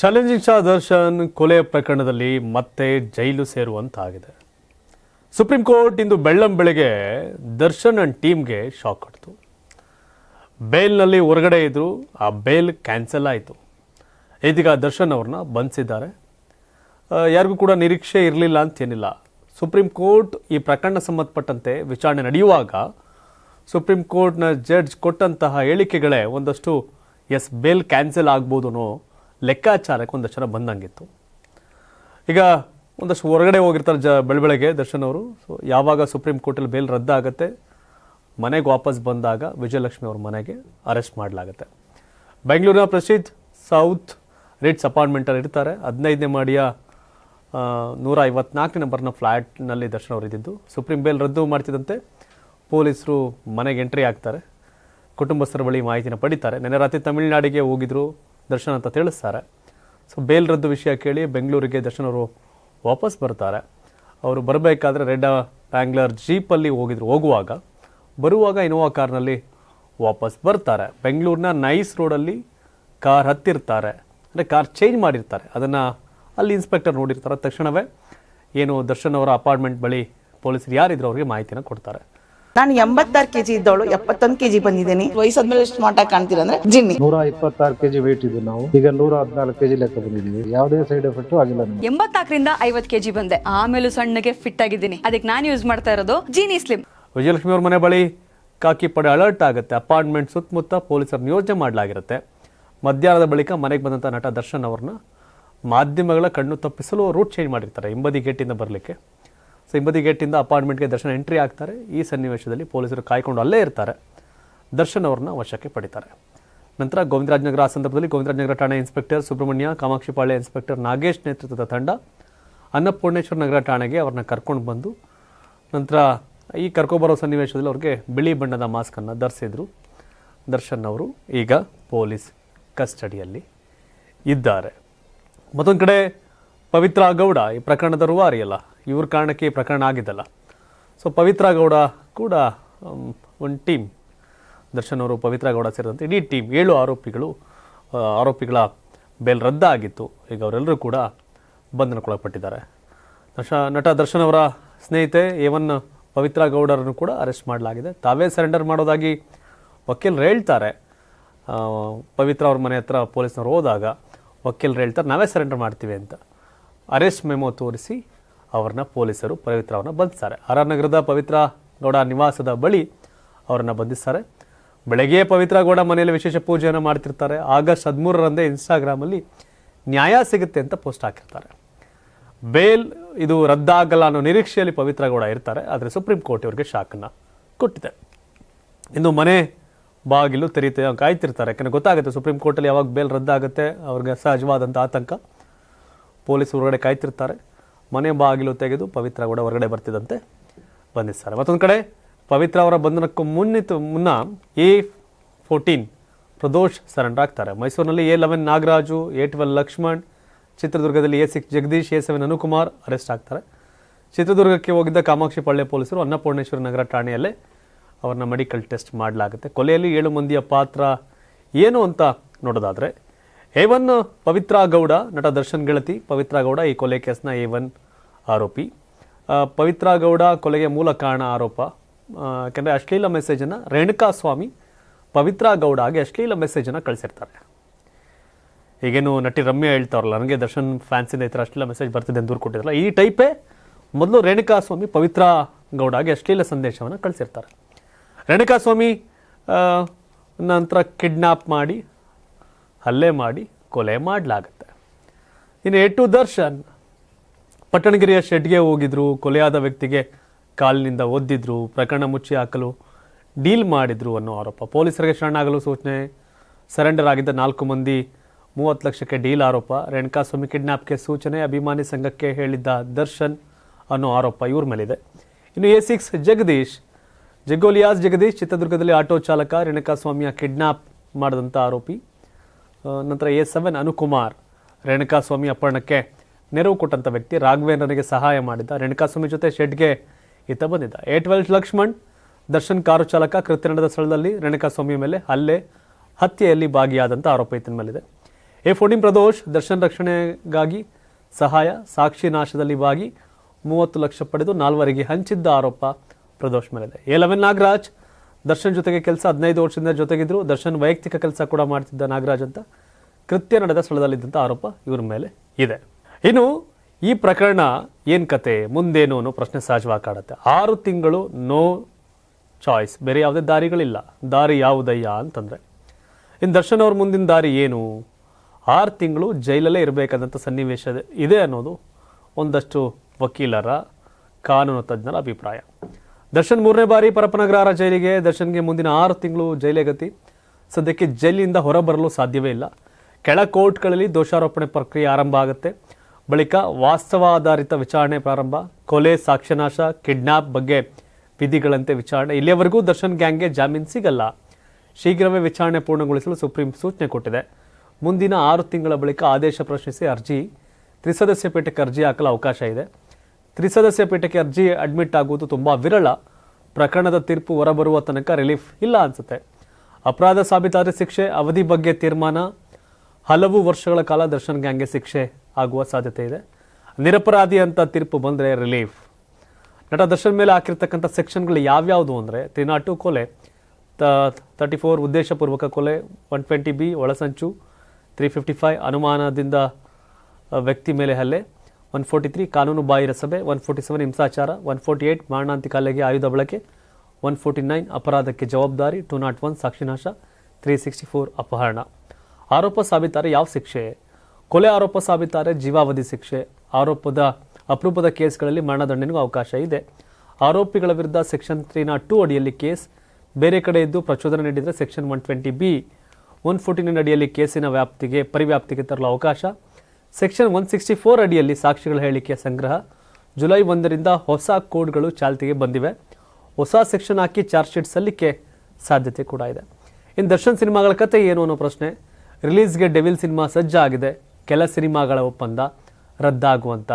Challenging Shah Darshan ಕೊಲೆ ಪ್ರಕರಣದಲ್ಲಿ ಮತ್ತೆ ಜೈಲು ಸೇರುವಂತಾಗಿದೆ. ಸುಪ್ರೀಂ ಕೋರ್ಟ್ ಇಂದು ಬೆಳ್ಳಂ ಬೆಳಗ್ಗೆ ದರ್ಶನ್ ಅಂಡ್ ಟೀಮ್ಗೆ ಶಾಕ್ ಕೊಡ್ತು ಬೇಲ್ನಲ್ಲಿ ಹೊರಗಡೆ ಇದ್ರು, ಆ ಬೇಲ್ ಕ್ಯಾನ್ಸಲ್ ಆಯಿತು. ಇದೀಗ ದರ್ಶನ್ ಅವ್ರನ್ನ ಬಂಧಿಸಿದ್ದಾರೆ. ಯಾರಿಗೂ ಕೂಡ ನಿರೀಕ್ಷೆ ಇರಲಿಲ್ಲ ಅಂತೇನಿಲ್ಲ. ಸುಪ್ರೀಂ ಕೋರ್ಟ್ ಈ ಪ್ರಕರಣ ಸಂಬಂಧಪಟ್ಟಂತೆ ವಿಚಾರಣೆ ನಡೆಯುವಾಗ ಸುಪ್ರೀಂ ಕೋರ್ಟ್ನ ಜಡ್ಜ್ ಕೊಟ್ಟಂತಹ ಹೇಳಿಕೆಗಳೇ ಒಂದಷ್ಟು, ಎಸ್, ಬೇಲ್ ಕ್ಯಾನ್ಸಲ್ ಆಗ್ಬೋದು ಲೆಕ್ಕಾಚಾರಕ್ಕೆ ಒಂದಷ್ಟು ಜನ ಬಂದಂಗಿತ್ತು. ಈಗ ಒಂದಷ್ಟು ಹೊರಗಡೆ ಹೋಗಿರ್ತಾರೆ ಜ, ಬೆಳಬೆಳಗ್ಗೆ ದರ್ಶನ್ ಅವರು. ಸೊ ಯಾವಾಗ ಸುಪ್ರೀಂ ಕೋರ್ಟಲ್ಲಿ ಬೇಲ್ ರದ್ದಾಗುತ್ತೆ, ಮನೆಗೆ ವಾಪಸ್ ಬಂದಾಗ ವಿಜಯಲಕ್ಷ್ಮಿ ಅವ್ರ ಮನೆಗೆ ಅರೆಸ್ಟ್ ಮಾಡಲಾಗುತ್ತೆ. ಬೆಂಗಳೂರಿನ ಪ್ರಸಿದ್ಧ ಸೌತ್ ರಿಟ್ಸ್ ಅಪಾರ್ಟ್ಮೆಂಟಲ್ಲಿ ಇರ್ತಾರೆ. ಹದಿನೈದನೇ ಮಾಡಿಯ ನೂರ ಐವತ್ನಾಲ್ಕು ನಂಬರ್ನ ಫ್ಲ್ಯಾಟ್ನಲ್ಲಿ ದರ್ಶನ್ ಅವರು ಇದ್ದಿದ್ದು. ಸುಪ್ರೀಂ ಬೇಲ್ ರದ್ದು ಮಾಡ್ತಿದ್ದಂತೆ ಪೊಲೀಸರು ಮನೆಗೆ ಎಂಟ್ರಿ ಆಗ್ತಾರೆ. ಕುಟುಂಬಸ್ಥರ ಬಳಿ ಮಾಹಿತಿನ ಪಡಿತಾರೆ. ನೆನ್ನೆ ರಾತ್ರಿ ತಮಿಳುನಾಡಿಗೆ ಹೋಗಿದ್ರು. ದರ್ಶನ್ ಅಂತ ತಿಳಿಸ್ತಾರೆ. ಸೊ ಬೇಲ್ ರದ್ದು ವಿಷಯ ಕೇಳಿ ಬೆಂಗಳೂರಿಗೆ ದರ್ಶನ್ ಅವರು ವಾಪಸ್ ಬರ್ತಾರೆ. ಅವರು ಬರಬೇಕಾದ್ರೆ ರೆಡ್ ಬ್ಯಾಂಗ್ಲರ್ ಜೀಪಲ್ಲಿ ಹೋಗಿದ್ರು. ಹೋಗುವಾಗ ಬರುವಾಗ ಇನೋವಾ ಕಾರ್ನಲ್ಲಿ ವಾಪಸ್ ಬರ್ತಾರೆ. ಬೆಂಗಳೂರಿನ ನೈಸ್ ರೋಡಲ್ಲಿ ಕಾರ್ ಹತ್ತಿರ್ತಾರೆ. ಅಂದರೆ ಕಾರ್ ಚೇಂಜ್ ಮಾಡಿರ್ತಾರೆ. ಅದನ್ನು ಅಲ್ಲಿ ಇನ್ಸ್ಪೆಕ್ಟರ್ ನೋಡಿರ್ತಾರೆ. ತಕ್ಷಣವೇ ಏನು ದರ್ಶನ್ ಅವರ ಅಪಾರ್ಟ್ಮೆಂಟ್ ಬಳಿ ಪೊಲೀಸರು ಯಾರಿದ್ರು ಅವರಿಗೆ ಮಾಹಿತಿನ ಕೊಡ್ತಾರೆ. ನಾನು ಎಂಬತ್ತಾರು ಕೆಜಿ ಇದ್ದವಳು ಎಪ್ಪತ್ತೊಂದು ಕೆಜಿ ಬಂದಿದ್ದೀನಿ. ವಯಸ್ಸಾದ್ಮೇಲೆ ಎಷ್ಟು ಸ್ಮಾರ್ಟ್ ಆಗಿ ಕಾಣ್ತೀರ ಅಂದ್ರೆ ಜಿನ್ನಿ. ನೂರ ಇಪ್ಪತ್ತಾರು ಕೆಜಿ ವೇಟ್ ಇದ್ದೀವಿ ನಾವು. ಈಗ ನೂರ ಹದಿನಾಲ್ಕು ಕೆಜಿ ಲೆಕ್ಕ ಬಂದಿದ್ದೀವಿ. ಯಾವುದೇ ಸೈಡ್ ಎಫೆಕ್ಟ್ ಆಗಿಲ್ಲ ಎಂಬತ್ತಾಕರಿಂದ ಎಂಬತ್ನಾಲ್ಕರಿಂದ ಐವತ್ ಕೆಜಿ ಬಂದೆ. ಆಮೇಲೆ ಸಣ್ಣಗೆ ಫಿಟ್ ಆಗಿದ್ದೀನಿ. ಅದಕ್ಕೆ ನಾನು ಯೂಸ್ ಮಾಡ್ತಾ ಇರೋದು ಜೀನಿ ಸ್ಲಿಮ್ ವಿಜಯಲಕ್ಷ್ಮಿ ಅವ್ರ ಮನೆ ಬಳಿ ಕಾಕಿ ಪಡೆ ಅಲರ್ಟ್ ಆಗುತ್ತೆ. ಅಪಾರ್ಟ್ಮೆಂಟ್ ಸುತ್ತಮುತ್ತ ಪೊಲೀಸರು ನಿಯೋಜನೆ ಮಾಡಲಾಗಿರುತ್ತೆ. ಮಧ್ಯಾಹ್ನದ ಬಳಿಕ ಮನೆಗೆ ಬಂದಂಥ ನಟ ದರ್ಶನ್ ಅವ್ರನ್ನ ಮಾಧ್ಯಮಗಳ ಕಣ್ಣು ತಪ್ಪಿಸಲು ರೂಟ್ ಚೇಂಜ್ ಮಾಡಿರ್ತಾರೆ. ಹಿಂಬದಿ ಗೇಟಿಂದ ಬರಲಿಕ್ಕೆ. ಸೊ ಗೇಟಿಂದ ಅಪಾರ್ಟ್ಮೆಂಟ್ಗೆ ದರ್ಶನ್ ಎಂಟ್ರಿ ಆಗ್ತಾರೆ. ಈ ಸನ್ನಿವೇಶದಲ್ಲಿ ಪೊಲೀಸರು ಕಾಯ್ಕೊಂಡು ಅಲ್ಲೇ ಇರ್ತಾರೆ. ದರ್ಶನ್ ಅವ್ರನ್ನ ವಶಕ್ಕೆ ಪಡಿತಾರೆ. ನಂತರ ಗೋವಿಂದರಾಜನಗರ ಆ ಸಂದರ್ಭದಲ್ಲಿ ಗೋವಿಂದರಾಜನಗರ ಠಾಣೆ ಇನ್ಸ್ಪೆಕ್ಟರ್ ಸುಬ್ರಹ್ಮಣ್ಯ ಕಾಮಾಕ್ಷಿಪಾಳ್ಯ ಇನ್ಸ್ಪೆಕ್ಟರ್ ನಾಗೇಶ್ ನೇತೃತ್ವದ ತಂಡ, ಅನ್ನಪೂರ್ಣೇಶ್ವರ ನಗರ ಠಾಣೆಗೆ ಅವ್ರನ್ನ ಕರ್ಕೊಂಡು ಬಂದು ನಂತರ ಈ ಕರ್ಕೊಬರೋ ಸನ್ನಿವೇಶದಲ್ಲಿ ಅವ್ರಿಗೆ ಬಿಳಿ ಬಣ್ಣದ ಮಾಸ್ಕನ್ನು ಧರಿಸಿದ್ರು. ದರ್ಶನ್ ಅವರು ಈಗ ಪೊಲೀಸ್ ಕಸ್ಟಡಿಯಲ್ಲಿ ಇದ್ದಾರೆ. ಮತ್ತೊಂದು ಕಡೆ ಪವಿತ್ರ ಗೌಡ ಈ ಪ್ರಕರಣದ ರೂವಾರಿ ಅಲ್ಲ. ಇವ್ರ ಕಾರಣಕ್ಕೆ ಈ ಪ್ರಕರಣ ಆಗಿದ್ದಲ್ಲ. ಸೊ ಪವಿತ್ರ ಗೌಡ ಕೂಡ ಒಂದು ಟೀಮ್ ದರ್ಶನ್ ಅವರು ಪವಿತ್ರ ಗೌಡ ಸೇರಿದಂತೆ ಇಡೀ ಟೀಮ್ ಏಳು ಆರೋಪಿಗಳು ಆರೋಪಿಗಳ ಬೇಲ್ ರದ್ದಾಗಿತ್ತು. ಈಗ ಅವರೆಲ್ಲರೂ ಕೂಡ ಬಂಧನಕ್ಕೊಳಪಟ್ಟಿದ್ದಾರೆ. ದರ್ಶ, ನಟ ದರ್ಶನ್ ಅವರ ಸ್ನೇಹಿತೆ ಏವನ್ ಪವಿತ್ರ ಗೌಡರನ್ನು ಕೂಡ ಅರೆಸ್ಟ್ ಮಾಡಲಾಗಿದೆ. ತಾವೇ ಸರೆಂಡರ್ ಮಾಡೋದಾಗಿ ವಕೀಲರು ಹೇಳ್ತಾರೆ. ಪವಿತ್ರ ಅವ್ರ ಮನೆ ಹತ್ರ ಪೊಲೀಸ್ನವ್ರು ಹೋದಾಗ ವಕೀಲರು ಹೇಳ್ತಾರೆ, ನಾವೇ ಸರೆಂಡರ್ ಮಾಡ್ತೀವಿ ಅಂತ. ಅರೆಸ್ಟ್ ಮೆಮೊ ತೋರಿಸಿ ಅವ್ರನ್ನ ಪೊಲೀಸರು ಪವಿತ್ರ ಅವರನ್ನ ಬಂಧಿಸ್ತಾರೆ. ಆರ್ ನಗರದ ಪವಿತ್ರ ಗೌಡ ನಿವಾಸದ ಬಳಿ ಅವರನ್ನ ಬಂಧಿಸ್ತಾರೆ. ಬೆಳಗ್ಗೆ ಪವಿತ್ರ ಗೌಡ ಮನೆಯಲ್ಲಿ ವಿಶೇಷ ಪೂಜೆಯನ್ನು ಮಾಡ್ತಿರ್ತಾರೆ. ಆಗಸ್ಟ್ ಹದಿಮೂರರಂದೇ ಇನ್ಸ್ಟಾಗ್ರಾಮಲ್ಲಿ ನ್ಯಾಯ ಸಿಗುತ್ತೆ ಅಂತ ಪೋಸ್ಟ್ ಹಾಕಿರ್ತಾರೆ. ಬೇಲ್ ಇದು ರದ್ದಾಗಲ್ಲ ಅನ್ನೋ ನಿರೀಕ್ಷೆಯಲ್ಲಿ ಪವಿತ್ರ ಗೌಡ ಇರ್ತಾರೆ. ಆದರೆ ಸುಪ್ರೀಂ ಕೋರ್ಟ್ ಇವರಿಗೆ ಶಾಕನ್ನು ಕೊಟ್ಟಿದೆ. ಇನ್ನು ಮನೆ ಬಾಗಿಲು ತೆರೀತೆ ಕಾಯ್ತಿರ್ತಾರೆ. ಯಾಕಂದರೆ ಗೊತ್ತಾಗುತ್ತೆ ಸುಪ್ರೀಂ ಕೋರ್ಟಲ್ಲಿ ಯಾವಾಗ ಬೇಲ್ ರದ್ದಾಗುತ್ತೆ. ಅವ್ರಿಗೆ ಸಹಜವಾದಂಥ ಆತಂಕ. ಪೊಲೀಸ್ ಹೊರಗಡೆ ಕಾಯ್ತಿರ್ತಾರೆ. ಮನೆ ಬಾಗಿಲು ತೆಗೆದು ಪವಿತ್ರ ಕೂಡ ಹೊರಗಡೆ ಬರ್ತಿದ್ದಂತೆ ಬಂಧಿಸ್ತಾರೆ. ಮತ್ತೊಂದು ಕಡೆ ಪವಿತ್ರ ಅವರ ಬಂಧನಕ್ಕೂ ಮುನ್ನಿತು, ಮುನ್ನ ಎ ಫೋರ್ಟೀನ್ ಪ್ರದೋಷ್ ಸರೆಂಡರ್ ಆಗ್ತಾರೆ ಮೈಸೂರಿನಲ್ಲಿ A eleven Nagaraju, A twelve Lakshman, ಚಿತ್ರದುರ್ಗದಲ್ಲಿ A six Jagadish, A seven Anukumar arrest ಆಗ್ತಾರೆ. ಚಿತ್ರದುರ್ಗಕ್ಕೆ ಹೋಗಿದ್ದ ಕಾಮಾಕ್ಷಿ ಪಾಳ್ಯ ಪೊಲೀಸರು ಅನ್ನಪೂರ್ಣೇಶ್ವರ ನಗರ ಠಾಣೆಯಲ್ಲೇ ಅವ್ರನ್ನ ಮೆಡಿಕಲ್ ಟೆಸ್ಟ್ ಮಾಡಲಾಗುತ್ತೆ. ಕೊಲೆಯಲ್ಲಿ ಏಳು ಮಂದಿಯ ಪಾತ್ರ ಏನು ಅಂತ ನೋಡೋದಾದ್ರೆ ಎ ಒನ್ ಪವಿತ್ರ ಗೌಡ ನಟ ದರ್ಶನ್ ಗೆಳತಿ ಪವಿತ್ರ ಗೌಡ ಈ ಕೊಲೆ ಕೇಸ್ನ ಎ ಒನ್ ಆರೋಪಿ. ಪವಿತ್ರ ಗೌಡ ಕೊಲೆಗೆ ಮೂಲ ಕಾರಣ ಆರೋಪ. ಯಾಕೆಂದ್ರೆ ಅಶ್ಲೀಲ ಮೆಸೇಜನ್ನು ರೇಣುಕಾ ಸ್ವಾಮಿ ಪವಿತ್ರ ಗೌಡಗೆ ಅಶ್ಲೀಲ ಮೆಸೇಜನ್ನು ಕಳಿಸಿರ್ತಾರೆ. ಈಗೇನು ನಟಿ ರಮ್ಯ ಹೇಳ್ತಾರಲ್ಲ ನನಗೆ ದರ್ಶನ್ ಫ್ಯಾನ್ಸಿಂದ ಈ ಥರ ಅಶ್ಲೀಲ ಮೆಸೇಜ್ ಬರ್ತಿದೆ ಅಂತ ದೂರು ಕೊಟ್ಟಿರಲ್ಲ ಈ ಟೈಪೇ ಮೊದಲು ರೇಣುಕಾ ಸ್ವಾಮಿ ಪವಿತ್ರ ಗೌಡಗೆ ಅಶ್ಲೀಲ ಸಂದೇಶವನ್ನು ಕಳಿಸಿರ್ತಾರೆ. ರೇಣುಕಾ ಸ್ವಾಮಿ ನಂತರ ಕಿಡ್ನಾಪ್ ಮಾಡಿ ಹಲ್ಲೆ ಮಾಡಿ ಕೊಲೆ ಮಾಡಲಾಗತ್ತೆ. ಇನ್ನು ಎ ದರ್ಶನ್, ಪಟ್ಟಣಗಿರಿಯ ಶೆಡ್ಗೆ ಹೋಗಿದ್ರು, ಕೊಲೆಯಾದ ವ್ಯಕ್ತಿಗೆ ಕಾಲಿನಿಂದ ಒದ್ದಿದ್ರು, ಪ್ರಕರಣ ಮುಚ್ಚಿ ಹಾಕಲು ಡೀಲ್ ಮಾಡಿದ್ರು ಅನ್ನೋ ಆರೋಪ. ಪೊಲೀಸರಿಗೆ ಶರಣಾಗಲು ಸೂಚನೆ. ಸರೆಂಡರ್ ಆಗಿದ್ದ ನಾಲ್ಕು ಮಂದಿ, ಮೂವತ್ತು ಲಕ್ಷಕ್ಕೆ ಡೀಲ್ ಆರೋಪ. ರೇಣುಕಾಸ್ವಾಮಿ ಕಿಡ್ನಾಪ್ಗೆ ಸೂಚನೆ. ಅಭಿಮಾನಿ ಸಂಘಕ್ಕೆ ಹೇಳಿದ್ದ ದರ್ಶನ್ ಅನ್ನೋ ಆರೋಪ ಇವ್ರ ಮೇಲಿದೆ. ಇನ್ನು ಎ ಸಿಕ್ಸ್, ಜಗದೀಶ್. ಜಗ್ಗೋಲಿಯಾಸ್ ಜಗದೀಶ್ ಚಿತ್ರದುರ್ಗದಲ್ಲಿ ಆಟೋ ಚಾಲಕ ರೇಣುಕಾಸ್ವಾಮಿಯ ಕಿಡ್ನಾಪ್ ಮಾಡಿದಂಥ ಆರೋಪಿ. ನಂತರ ಎ ಸೆವೆನ್ ಅನುಕುಮಾರ್, ರೇಣುಕಾಸ್ವಾಮಿ ಅಪ್ಪಣ್ಣಕ್ಕೆ ನೆರವು ಕೊಟ್ಟಂಥ ವ್ಯಕ್ತಿ ರಾಘವೇಂದ್ರನಿಗೆ ಸಹಾಯ ಮಾಡಿದ್ದ. ರೇಣುಕಾಸ್ವಾಮಿ ಜೊತೆ ಶೆಡ್ಗೆ ಈತ ಬಂದಿದ್ದ. A twelfth Lakshman, Darshan car ಚಾಲಕ ಕೃತ್ಯ ನಡೆದ ಸ್ಥಳದಲ್ಲಿ ರೇಣುಕಾಸ್ವಾಮಿ ಮೇಲೆ ಹಲ್ಲೆ, ಹತ್ಯೆಯಲ್ಲಿ ಭಾಗಿಯಾದಂಥ ಆರೋಪ ಈತನ ಮೇಲಿದೆ. ಎ ಫೋರ್ಟೀನ್ ಪ್ರದೋಷ್, ದರ್ಶನ್ ರಕ್ಷಣೆಗಾಗಿ ಸಹಾಯ, ಸಾಕ್ಷಿ ನಾಶದಲ್ಲಿ ಭಾಗಿ, ಮೂವತ್ತು ಲಕ್ಷ ಪಡೆದು ನಾಲ್ವರಿಗೆ ಹಂಚಿದ್ದ ಆರೋಪ ಪ್ರದೋಷ್ ಮೇಲಿದೆ. ಎ ಲೆವೆನ್ ನಾಗರಾಜ್ ದರ್ಶನ್ ಜೊತೆಗೆ ಕೆಲಸ ಹದಿನೈದು ವರ್ಷದಿಂದ ಜೊತೆಗಿದ್ರು. ದರ್ಶನ್ ವೈಯಕ್ತಿಕ ಕೆಲಸ ಕೂಡ ಮಾಡ್ತಿದ್ದ ನಾಗರಾಜ್ ಅಂತ. ಕೃತ್ಯ ನಡೆದ ಸ್ಥಳದಲ್ಲಿದ್ದಂಥ ಆರೋಪ ಇವ್ರ ಮೇಲೆ ಇದೆ. ಇನ್ನು ಈ ಪ್ರಕರಣ ಏನು ಕತೆ, ಮುಂದೇನು ಅನ್ನೋ ಪ್ರಶ್ನೆ ಸಹಜವಾಗಿ ಕಾಡುತ್ತೆ. ಆರು ತಿಂಗಳು ನೋ ಚಾಯ್ಸ್ ಬೇರೆ ಯಾವುದೇ ದಾರಿಗಳಿಲ್ಲ. ದಾರಿ ಯಾವುದಯ್ಯ ಅಂತಂದ್ರೆ, ಇನ್ನು ದರ್ಶನ್ ಅವ್ರ ಮುಂದಿನ ದಾರಿ ಏನು? ಆರು ತಿಂಗಳು ಜೈಲಲ್ಲೇ ಇರಬೇಕಾದಂಥ ಸನ್ನಿವೇಶ ಇದೆ ಅನ್ನೋದು ಒಂದಷ್ಟು ವಕೀಲರ ಕಾನೂನು ತಜ್ಞರ ಅಭಿಪ್ರಾಯ. ದರ್ಶನ್ ಮೂರನೇ ಬಾರಿ ಪರಪನಗರ ಜೈಲಿಗೆ. ದರ್ಶನ್ಗೆ ಮುಂದಿನ ಆರು ತಿಂಗಳು ಜೈಲೇ ಗತಿ. ಸದ್ಯಕ್ಕೆ ಜೈಲಿನಿಂದ ಹೊರಬರಲು ಸಾಧ್ಯವೇ ಇಲ್ಲ. ಕೆಳ ಕೋರ್ಟ್ಗಳಲ್ಲಿ ದೋಷಾರೋಪಣೆ ಪ್ರಕ್ರಿಯೆ ಆರಂಭ ಆಗುತ್ತೆ. ಬಳಿಕ ವಾಸ್ತವಾಧಾರಿತ ವಿಚಾರಣೆ ಪ್ರಾರಂಭ. ಕೊಲೆ, ಸಾಕ್ಷ್ಯನಾಶ, ಕಿಡ್ನಾಪ್ ಬಗ್ಗೆ ವಿಧಿಗಳಂತೆ ವಿಚಾರಣೆ. ಇಲ್ಲಿಯವರೆಗೂ ದರ್ಶನ್ ಗ್ಯಾಂಗ್ಗೆ ಜಾಮೀನು ಸಿಗಲ್ಲ. ಶೀಘ್ರವೇ ವಿಚಾರಣೆ ಪೂರ್ಣಗೊಳಿಸಲು ಸುಪ್ರೀಂ ಸೂಚನೆ ಕೊಟ್ಟಿದೆ. ಮುಂದಿನ ಆರು ತಿಂಗಳ ಬಳಿಕ ಆದೇಶ ಪ್ರಶ್ನಿಸಿ ಅರ್ಜಿ. ತ್ರಿಸದಸ್ಯ ಪೀಠಕ್ಕೆ ಅರ್ಜಿ ಹಾಕಲು ಅವಕಾಶ ಇದೆ. ತ್ರಿಸದಸ್ಯ ಪೀಠಕ್ಕೆ ಅರ್ಜಿ ಅಡ್ಮಿಟ್ ಆಗುವುದು ತುಂಬ ವಿರಳ. ಪ್ರಕರಣದ ತೀರ್ಪು ಹೊರಬರುವ ತನಕ ರಿಲೀಫ್ ಇಲ್ಲ ಅನ್ಸುತ್ತೆ. ಅಪರಾಧ ಸಾಬೀತಾದ ಶಿಕ್ಷೆ ಅವಧಿ ಬಗ್ಗೆ ತೀರ್ಮಾನ. ಹಲವು ವರ್ಷಗಳ ಕಾಲ ದರ್ಶನ್ ಗ್ಯಾಂಗ್ಗೆ ಶಿಕ್ಷೆ ಆಗುವ ಸಾಧ್ಯತೆ ಇದೆ. ನಿರಪರಾಧಿ ಅಂತ ತೀರ್ಪು ಬಂದರೆ ರಿಲೀಫ್ ನಟ ದರ್ಶನ್ ಮೇಲೆ ಹಾಕಿರ್ತಕ್ಕಂಥ ಸೆಕ್ಷನ್ಗಳು ಯಾವ್ಯಾವುದು ಅಂದರೆ ತ್ರೀ ನಾಟ್ ಟು ಕೊಲೆ ತರ್ಟಿ ಫೋರ್ ಉದ್ದೇಶಪೂರ್ವಕ ಕೊಲೆ ಒನ್ ಟ್ವೆಂಟಿ ಬಿ ಒಳಸಂಚು ತ್ರೀ ಫಿಫ್ಟಿ ಫೈವ್ ಅನುಮಾನದಿಂದ ವ್ಯಕ್ತಿ ಮೇಲೆ ಹಲ್ಲೆ. ಒನ್ ಫೋರ್ಟಿ ತ್ರೀ ಕಾನೂನು ಬಾಹಿರ ಸಭೆ, ಒನ್ ಫೋರ್ಟಿ ಸೆವೆನ್ ಹಿಂಸಾಚಾರ, ಒನ್ ಫೋರ್ಟಿ ಏಟ್ ಮಾರಣಾಂತಿಕ ಹಲ್ಲೆಗೆ ಆಯುಧ ಬಳಕೆ, ಒನ್ ಫೋರ್ಟಿ ನೈನ್ ಅಪರಾಧಕ್ಕೆ ಜವಾಬ್ದಾರಿ, ಟೂ ನಾಟ್ ಒನ್ ಸಾಕ್ಷಿನಾಶ ತ್ರೀ ಸಿಕ್ಸ್ಟಿ ಫೋರ್ ಅಪಹರಣ. ಆರೋಪ ಸಾಬೀತಾರೆ ಯಾವ ಶಿಕ್ಷೆ? ಕೊಲೆ ಆರೋಪ ಸಾಬೀತಾರೆ ಜೀವಾವಧಿ ಶಿಕ್ಷೆ. ಆರೋಪದ ಅಪರೂಪದ ಕೇಸ್ಗಳಲ್ಲಿ ಮರಣದಂಡನೆಗೂ ಅವಕಾಶ ಇದೆ. ಆರೋಪಿಗಳ ವಿರುದ್ಧ ಸೆಕ್ಷನ್ ತ್ರೀ ನಾಟ್ ಟೂ ಅಡಿಯಲ್ಲಿ ಕೇಸ್. ಬೇರೆ ಕಡೆ ಇದ್ದು ಪ್ರಚೋದನೆ ನೀಡಿದರೆ section one twenty B, one forty nine ಅಡಿಯಲ್ಲಿ ಕೇಸಿನ ವ್ಯಾಪ್ತಿಗೆ, ಪರಿವ್ಯಾಪ್ತಿಗೆ ತರಲು ಅವಕಾಶ. ಸೆಕ್ಷನ್ ಒನ್ ಸಿಕ್ಸ್ಟಿ ಫೋರ್ ಅಡಿಯಲ್ಲಿ ಸಾಕ್ಷಿಗಳ ಹೇಳಿಕೆಯ ಸಂಗ್ರಹ. ಜುಲೈ ಒಂದರಿಂದ ಹೊಸ ಕೋಡ್ಗಳು ಚಾಲ್ತಿಗೆ ಬಂದಿವೆ. ಹೊಸ ಸೆಕ್ಷನ್ ಹಾಕಿ ಚಾರ್ಜ್ ಶೀಟ್ ಸಲ್ಲಿಕೆ ಸಾಧ್ಯತೆ ಕೂಡ ಇದೆ. ಇನ್ನು ದರ್ಶನ್ ಸಿನಿಮಾಗಳ ಕತೆ ಏನು ಅನ್ನೋ ಪ್ರಶ್ನೆ. ರಿಲೀಸ್ಗೆ ಡೆವಿಲ್ ಸಿನಿಮಾ ಸಜ್ಜಾಗಿದೆ. ಕೆಲ ಸಿನಿಮಾಗಳ ಒಪ್ಪಂದ ರದ್ದಾಗುವಂಥ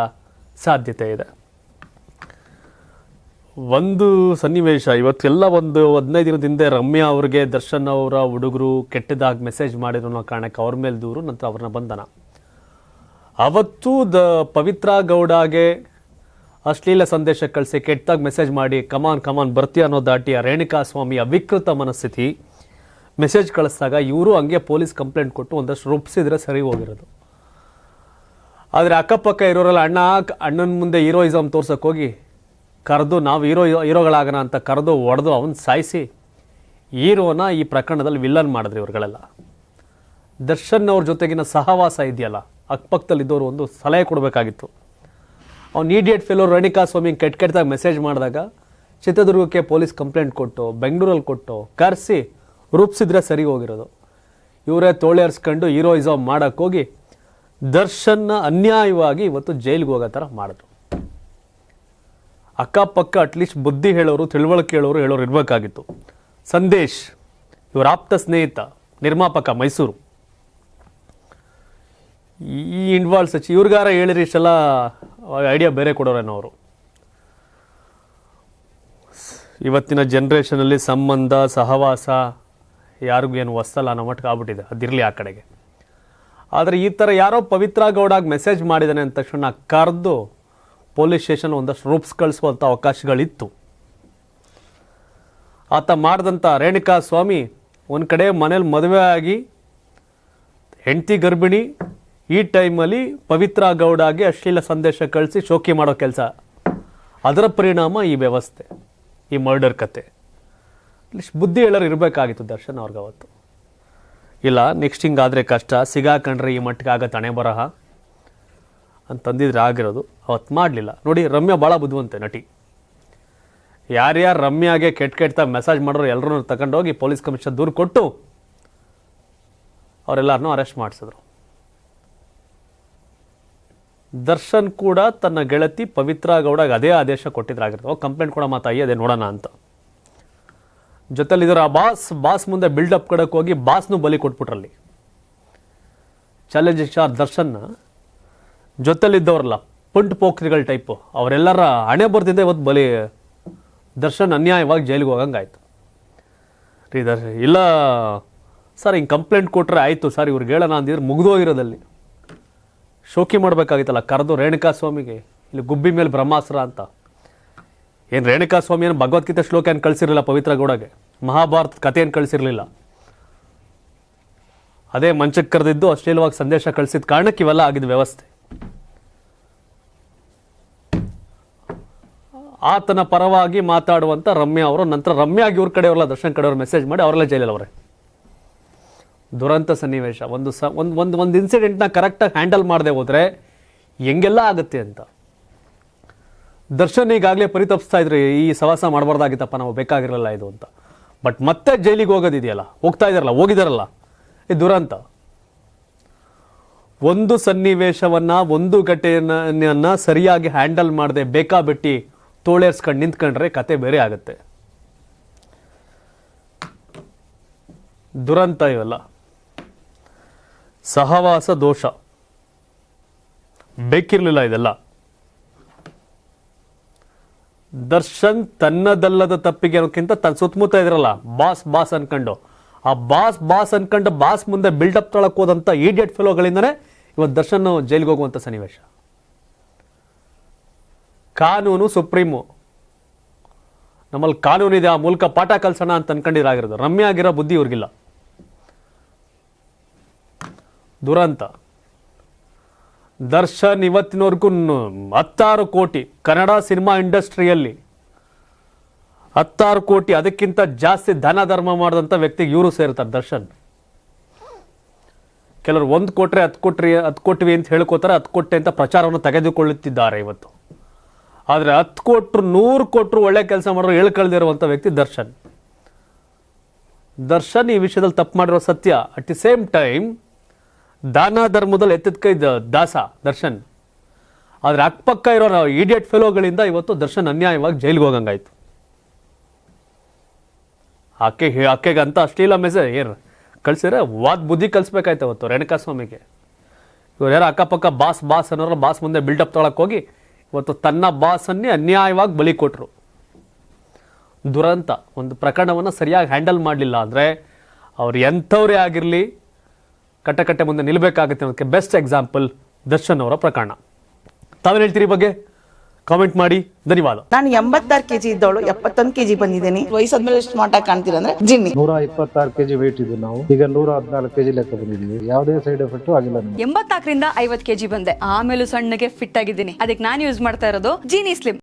ಸಾಧ್ಯತೆ ಇದೆ. ಒಂದು ಸನ್ನಿವೇಶ, ಇವತ್ತೆಲ್ಲ ಒಂದು ಹದಿನೈದು ದಿನದ ಹಿಂದೆ ರಮ್ಯಾ ಅವ್ರಿಗೆ, ದರ್ಶನ್ ಅವರ ಹುಡುಗರು ಕೆಟ್ಟದಾಗಿ ಮೆಸೇಜ್ ಮಾಡಿರೋ ಅನ್ನೋ ಕಾರಣಕ್ಕೆ ಅವ್ರ ಮೇಲೆ ದೂರು, ನಂತರ ಅವ್ರನ್ನ ಬಂಧನ. ಅವತ್ತು ದ ಪವಿತ್ರ ಗೌಡಗೆ ಅಶ್ಲೀಲ ಸಂದೇಶ ಕಳಿಸಿ ಕೆಟ್ಟದಾಗಿ ಮೆಸೇಜ್ ಮಾಡಿ ಕಮಾನ್ ಕಮಾನ್ ಬರ್ತೀಯ ಅನ್ನೋ ದಾಟಿ ಆ ರೇಣುಕಾ ಸ್ವಾಮಿಯ ವಿಕೃತ ಮನಸ್ಥಿತಿ. ಮೆಸೇಜ್ ಕಳಿಸಿದಾಗ ಇವರು ಹಂಗೆ ಪೊಲೀಸ್ ಕಂಪ್ಲೇಂಟ್ ಕೊಟ್ಟು ಒಂದಷ್ಟು ರೂಪಿಸಿದ್ರೆ ಸರಿ ಹೋಗಿರೋದು. ಆದರೆ ಅಕ್ಕಪಕ್ಕ ಇರೋರೆಲ್ಲ, ಅಣ್ಣ ಅಣ್ಣನ ಮುಂದೆ ಹೀರೋಯಿಸಮ್ ತೋರ್ಸಕ್ಕೆ ಹೋಗಿ. ಕರೆದು, ನಾವು ಹೀರೋ, ಹೀರೋಗಳಾಗೋಣ ಅಂತ ಕರೆದು ಹೊಡೆದು ಅವನು ಸಾಯಿಸಿ. ಹೀರೋನ ಈ ಪ್ರಕರಣದಲ್ಲಿ ವಿಲ್ಲನ್ ಮಾಡಿದ್ರು ಇವ್ರುಗಳೆಲ್ಲ. ದರ್ಶನ್ ಅವ್ರ ಜೊತೆಗಿನ ಸಹವಾಸ ಇದೆಯಲ್ಲ ಅಕ್ಕಪಕ್ಕದಲ್ಲಿದ್ದವರು ಒಂದು ಸಲಹೆ ಕೊಡಬೇಕಾಗಿತ್ತು. ಅವ್ನು ಇಡಿಯಟ್ ಫೆಲೋ ರೇಣಿಕಾ ಸ್ವಾಮಿ ಕೆಟ್ಟ ಕೆಟ್ಟದಾಗ ಮೆಸೇಜ್ ಮಾಡಿದಾಗ ಚಿತ್ರದುರ್ಗಕ್ಕೆ ಪೊಲೀಸ್ ಕಂಪ್ಲೇಂಟ್ ಕೊಟ್ಟು, ಬೆಂಗಳೂರಲ್ಲಿ ಕೊಟ್ಟು, ಕರೆಸಿ, ರೂಪಿಸಿದ್ರೆ ಸರಿ ಹೋಗಿರೋದು. ಇವರೇ ತೋಳೆರ್ಸ್ಕೊಂಡು ಹೀರೋಯಿಸಮ್ ಮಾಡೋಕ್ಕೋಗಿ ದರ್ಶನ್ನ ಅನ್ಯಾಯವಾಗಿ ಇವತ್ತು ಜೈಲಿಗೆ ಹೋಗೋ ಥರ ಮಾಡಿದ್ರು. ಅಕ್ಕಪಕ್ಕ ಅಟ್ಲೀಸ್ಟ್ ಬುದ್ಧಿ ಹೇಳೋರು, ತಿಳುವಳಿಕೆ ಹೇಳೋರು ಹೇಳೋರು ಇರಬೇಕಾಗಿತ್ತು. ಸಂದೇಶ್, ಇವರ ಆಪ್ತ ಸ್ನೇಹಿತ, ನಿರ್ಮಾಪಕ ಮೈಸೂರು. ಈ ಇನ್ವಾಲ್ವ್ ಸಚ್ ಇವ್ರಿಗಾರ ಹೇಳಿರಿ ಇಷ್ಟೆಲ್ಲ ಐಡಿಯಾ ಬೇರೆ ಕೊಡೋರೇನೋ ಅವರು. ಇವತ್ತಿನ ಜನ್ರೇಷನಲ್ಲಿ ಸಂಬಂಧ, ಸಹವಾಸ ಯಾರಿಗೂ ಏನು ಹೊಸ್ತಲ್ಲ, ಅನ್ನೋ ಮಟ್ಟಿಗೆ ಆಗ್ಬಿಟ್ಟಿದೆ. ಅದಿರಲಿ ಆ ಕಡೆಗೆ. ಆದರೆ ಈ ಥರ ಯಾರೋ ಪವಿತ್ರ ಗೌಡಾಗಿ ಮೆಸೇಜ್ ಮಾಡಿದ್ದಾನೆ ಅಂದ ತಕ್ಷಣ ಕರೆದು ಪೊಲೀಸ್ ಸ್ಟೇಷನ್ ಒಂದಷ್ಟು ರೂಪ್ಸ್ ಕಳಿಸುವಂಥ ಅವಕಾಶಗಳಿತ್ತು. ಆತ ಮಾಡಿದಂಥ ರೇಣುಕಾ ಸ್ವಾಮಿ ಒಂದು ಕಡೆ ಮನೇಲಿ ಮದುವೆ ಆಗಿ ಹೆಂಡತಿ ಗರ್ಭಿಣಿ ಈ ಟೈಮಲ್ಲಿ ಪವಿತ್ರ ಗೌಡಾಗೆ ಅಶ್ಲೀಲ ಸಂದೇಶ ಕಳಿಸಿ ಶೋಕಿ ಮಾಡೋ ಕೆಲಸ. ಅದರ ಪರಿಣಾಮ ಈ ವ್ಯವಸ್ಥೆ, ಈ ಮರ್ಡರ್ ಕತೆ. ಬುದ್ಧಿ ಹೇಳೋರು ಇರಬೇಕಾಗಿತ್ತು ದರ್ಶನ್ ಅವ್ರಿಗೆ ಅವತ್ತು. ಇಲ್ಲ ನೆಕ್ಸ್ಟ್ ಹಿಂಗಾದರೆ ಕಷ್ಟ ಸಿಗಾಕಂಡ್ರೆ ಈ ಮಟ್ಟಿಗೆ ಆಗತ್ತೆ ತಣೆ ಬರಹ ಅಂತಂದಿದ್ರೆ ಆಗಿರೋದು. ಅವತ್ತು ಮಾಡಲಿಲ್ಲ. ನೋಡಿ, ರಮ್ಯಾ ಭಾಳ ಬುದ್ಧಿವಂತೆ ನಟಿ. ಯಾರ್ಯಾರು ರಮ್ಯಾಗೆ ಕೆಟ್ಟ ಕೆಟ್ಟ ಮೆಸೇಜ್ ಮಾಡೋರು ಎಲ್ಲರೂ ತಗೊಂಡೋಗಿ ಪೊಲೀಸ್ ಕಮಿಷನ್ ದೂರು ಕೊಟ್ಟು ಅವರೆಲ್ಲರನ್ನೂ ಅರೆಸ್ಟ್ ಮಾಡಿಸಿದ್ರು. ದರ್ಶನ್ ಕೂಡ ತನ್ನ ಗೆಳತಿ ಪವಿತ್ರ ಗೌಡಗೆ ಅದೇ ಆದೇಶ ಕೊಟ್ಟಿದ್ರಾಗಿರ್ತದೆ ಹೋಗಿ ಕಂಪ್ಲೇಂಟ್ ಕೂಡ ಮಾತಾಯಿ ಅದೇ ನೋಡೋಣ ಅಂತ. ಜೊತೆಲಿ ಆ ಬಾಸ್ ಬಾಸ್ ಮುಂದೆ ಬಿಲ್ಡಪ್ ಕೊಡಕ್ಕೆ ಹೋಗಿ ಬಾಸ್ನು ಬಲಿ ಕೊಟ್ಬಿಟ್ರಲ್ಲಿ. ಚಾಲೆಂಜ್ ಸ್ಟಾರ್ ದರ್ಶನ್ ಜೊತೆಲಿದ್ದವ್ರಲ್ಲ, ಪುಂಟ್ ಪೋಖ್ರಿಗಳ ಟೈಪು ಅವರೆಲ್ಲರ ಹಣೆ ಬರ್ತಿದ್ದೆ ಇವತ್ತು ಬಲಿ ದರ್ಶನ್ ಅನ್ಯಾಯವಾಗಿ ಜೈಲಿಗೆ ಹೋಗಂಗಾಯ್ತು. ರೀ ದರ್ಶನ್ ಇಲ್ಲ, ಸರ್, ಹಿಂಗೆ ಕಂಪ್ಲೇಂಟ್ ಕೊಟ್ಟರೆ ಆಯಿತು, ಸರ್, ಇವ್ರಿಗೆ ಹೇಳೋಣ ಅಂದಿದ್ರೆ ಮುಗ್ದೋಗಿರೋದಲ್ಲಿ. ಶೋಕಿ ಮಾಡಬೇಕಾಗಿತ್ತಲ್ಲ, ಕರೆದು ರೇಣುಕಾ ಸ್ವಾಮಿಗೆ ಇಲ್ಲಿ ಗುಬ್ಬಿ ಮೇಲೆ ಬ್ರಹ್ಮಾಸ್ತ್ರ ಅಂತ. ಏನು ರೇಣುಕಾ ಸ್ವಾಮಿ ಏನು ಭಗವದ್ಗೀತೆ ಶ್ಲೋಕ ಏನು ಕಳಿಸಿರಲಿಲ್ಲ ಪವಿತ್ರ ಗೌಡಗೆ? ಮಹಾಭಾರತ ಕಥೆಯನ್ನು ಕಳಿಸಿರಲಿಲ್ಲ? ಅದೇ ಮಂಚಕ್ಕೆ ಕರೆದಿದ್ದು ಅಶ್ಲೀಲವಾಗಿ ಸಂದೇಶ ಕಳಿಸಿದ ಕಾರಣಕ್ಕೆ ಇವೆಲ್ಲ ಆಗಿದ ವ್ಯವಸ್ಥೆ. ಆತನ ಪರವಾಗಿ ಮಾತಾಡುವಂಥ ರಮ್ಯಾ ಅವರು, ನಂತರ ರಮ್ಯಾಗಿ ಇವ್ರ ಕಡೆಯವರೆಲ್ಲ ದರ್ಶನ್ ಕಡೆಯವ್ರು ಮೆಸೇಜ್ ಮಾಡಿ ಅವರೆಲ್ಲ ಜೈಲಲ್ಲಿ ಅವರೇ. ದುರಂತ ಸನ್ನಿವೇಶ. ಒಂದು ಸ, ಒಂದು ಒಂದು ಒಂದು ಇನ್ಸಿಡೆಂಟ್ನ ಕರೆಕ್ಟಾಗಿ ಹ್ಯಾಂಡಲ್ ಮಾಡದೆ ಹೋದರೆ ಹೆಂಗೆಲ್ಲ ಆಗುತ್ತೆ ಅಂತ. ದರ್ಶನ್ ಈಗಾಗಲೇ ಪರಿತಪಿಸ್ತಾ ಇದ್ರು ಈ ಸವಾಸ ಮಾಡಬಾರ್ದಾಗಿತ್ತಪ್ಪ, ನಾವು ಬೇಕಾಗಿರಲಿಲ್ಲ ಇದು ಅಂತ. ಬಟ್ ಮತ್ತೆ ಜೈಲಿಗೆ ಹೋಗೋದಿದೆಯಲ್ಲ, ಹೋಗ್ತಾ ಇದಾರಲ್ಲ ಹೋಗಿದಾರಲ್ಲ, ಈ ದುರಂತ. ಒಂದು ಸನ್ನಿವೇಶವನ್ನು, ಒಂದು ಘಟನೆಯನ್ನ ಸರಿಯಾಗಿ ಹ್ಯಾಂಡಲ್ ಮಾಡದೆ ಬೇಕಾಬಿಟ್ಟಿ ತೋಳೇರ್ಸ್ಕೊಂಡು ನಿಂತ್ಕೊಂಡ್ರೆ ಕತೆ ಬೇರೆ ಆಗುತ್ತೆ. ದುರಂತ ಇವೆಲ್ಲ. ಸಹವಾಸ ದೋಷ. ಬೇಕಿರಲಿಲ್ಲ ಇದೆಲ್ಲ. ದರ್ಶನ್ ತನ್ನದಲ್ಲದ ತಪ್ಪಿಗೆ ಅನ್ನೋಕ್ಕಿಂತ ತನ್ನ ಸುತ್ತಮುತ್ತ ಇದ್ರಲ್ಲ, ಬಾಸ್ ಬಾಸ್ ಅನ್ಕೊಂಡು. ಆ ಬಾಸ್ ಬಾಸ್ ಅನ್ಕೊಂಡು ಬಾಸ್ ಮುಂದೆ ಬಿಲ್ಡಪ್ ತೊಳಕ್ ಹೋದಂಥ ಈಡಿಯಟ್ ಫೆಲೋಗಳಿಂದನೇ ಇವತ್ತು ದರ್ಶನ್ ಜೈಲಿಗೆ ಹೋಗುವಂಥ ಸನ್ನಿವೇಶ. ಕಾನೂನು ಸುಪ್ರೀಮು. ನಮ್ಮಲ್ಲಿ ಕಾನೂನಿದೆ, ಆ ಮೂಲಕ ಪಾಠ ಕಲ್ಸೋಣ ಅಂತ ಅನ್ಕೊಂಡಿರಾಗಿರೋದು ರಮ್ಯ ಆಗಿರೋ ಬುದ್ಧಿ ಇವ್ರಿಗಿಲ್ಲ. ದುರಂತ. ದರ್ಶನ್ ಇವತ್ತಿನವರೆಗೂ ಹತ್ತಾರು ಕೋಟಿ ಕನ್ನಡ ಸಿನಿಮಾ ಇಂಡಸ್ಟ್ರಿಯಲ್ಲಿ. ಹತ್ತಾರು ಕೋಟಿ ಅದಕ್ಕಿಂತ ಜಾಸ್ತಿ ಧನ ಧರ್ಮ ಮಾಡಿದಂಥ ವ್ಯಕ್ತಿಗೆ ಇವರು ಸೇರ್ತಾರೆ ದರ್ಶನ್. ಕೆಲವರು ಒಂದು ಕೊಟ್ರೆ ಹತ್ತು ಕೊಟ್ರಿ ಹತ್ತು ಕೊಟ್ವಿ ಅಂತ ಹೇಳ್ಕೋತಾರೆ ಹತ್ತು ಕೊಟ್ಟೆ ಅಂತ ಪ್ರಚಾರವನ್ನು ತೆಗೆದುಕೊಳ್ಳುತ್ತಿದ್ದಾರೆ ಇವತ್ತು. ಆದರೆ ಹತ್ತು ಕೊಟ್ರು, ನೂರು ಕೋಟ್ರು ಒಳ್ಳೆ ಕೆಲಸ ಮಾಡೋರು ಹೇಳ್ಕೊಳ್ದಿರುವಂಥ ವ್ಯಕ್ತಿ ದರ್ಶನ್. ದರ್ಶನ್ ಈ ವಿಷಯದಲ್ಲಿ ತಪ್ಪು ಮಾಡಿರೋ ಸತ್ಯ. ಅಟ್ ದಿ ಸೇಮ್ ಟೈಮ್ ದಾನ ಧರ್ಮದಲ್ಲಿ ಎತ್ತಿದ ಕೈ ದಾಸ, ದರ್ಶನ್. ಆದ್ರೆ ಅಕ್ಕಪಕ್ಕ ಇರೋ ಇಡಿಯಟ್ ಫೆಲೋಗಳಿಂದ ಇವತ್ತು ದರ್ಶನ್ ಅನ್ಯಾಯವಾಗಿ ಜೈಲಿಗೆ ಹೋಗಂಗಾಯ್ತು. ಆಕೆ ಆಕೆಗೆ ಅಂತ ಅಶ್ಲೀಲ ಮೆಸೇಜ್ ಏನು ಕಳಿಸಿದ್ರೆ ವಾದ್ ಬುದ್ಧಿ ಕಲಿಸ್ಬೇಕಾಯ್ತು ಅವತ್ತು ರೇಣುಕಾ ಸ್ವಾಮಿಗೆ ಇವ್ರು ಯಾರು ಅಕ್ಕಪಕ್ಕ ಬಾಸ್ ಬಾಸ್ ಅನ್ನೋರು ಬಾಸ್ ಮುಂದೆ ಬಿಲ್ಡಪ್ ತೊಳಕ್ಕೆ ಹೋಗಿ ಇವತ್ತು ತನ್ನ ಬಾಸನ್ನೇ ಅನ್ಯಾಯವಾಗಿ ಬಲಿ ಕೊಟ್ಟರು ದುರಂತ, ಒಂದು ಪ್ರಕರಣವನ್ನು ಸರಿಯಾಗಿ ಹ್ಯಾಂಡಲ್ ಮಾಡಲಿಲ್ಲ ಅಂದರೆ ಅವ್ರು ಎಂಥವ್ರೇ ಆಗಿರಲಿ ಕಟ್ಟಕಟ್ಟೆ ಮುಂದೆ ನಿಲ್ಲಬೇಕಾಗುತ್ತೆ ಅನ್ನೋದಕ್ಕೆ ಬೆಸ್ಟ್ ಎಕ್ಸಾಂಪಲ್ ದರ್ಶನ್ ಅವರ ಪ್ರಕರಣ. ತಾವೇನು ಹೇಳ್ತೀರಿ ಬಗ್ಗೆ? ಕಾಮೆಂಟ್ ಮಾಡಿ. ಧನ್ಯವಾದ. ನಾನು ಎಂಬತ್ತಾರು ಕೆಜಿ ಇದ್ದವಳು ಎಪ್ಪತ್ತೊಂದು ಕೆಜಿ ಬಂದಿದ್ದೀನಿ. ವಯಸ್ಸಾದ್ಮೇಲೆ ಎಷ್ಟು ಮಾಟ ಆಗಿ ಕಾಣ್ತೀರ ಅಂದ್ರೆ ಜಿನ್ನಿ. ನೂರ ಇಪ್ಪತ್ತಾರು ಕೆಜಿ ವೇಟ್ ಇದ್ದು ನಾವು. ಈಗ ನೂರ ಹದಿನಾಲ್ಕು ಕೆಜಿ ಲೆಕ್ಕ ಬಂದಿದ್ದೀವಿ. ಯಾವುದೇ ಸೈಡ್ ಎಫೆಕ್ಟ್ ಆಗಿಲ್ಲ ಎಂಬತ್ತಾಕರಿಂದ ಎಂಬತ್ನಾಲ್ಕರಿಂದ ಐವತ್ ಕೆಜಿ ಬಂದೆ. ಆಮೇಲೆ ಸಣ್ಣಗೆ ಫಿಟ್ ಆಗಿದ್ದೀನಿ. ಅದಕ್ಕೆ ನಾನು ಯೂಸ್ ಮಾಡ್ತಾ ಇರೋದು ಜೀನಿ ಸ್ಲಿಮ್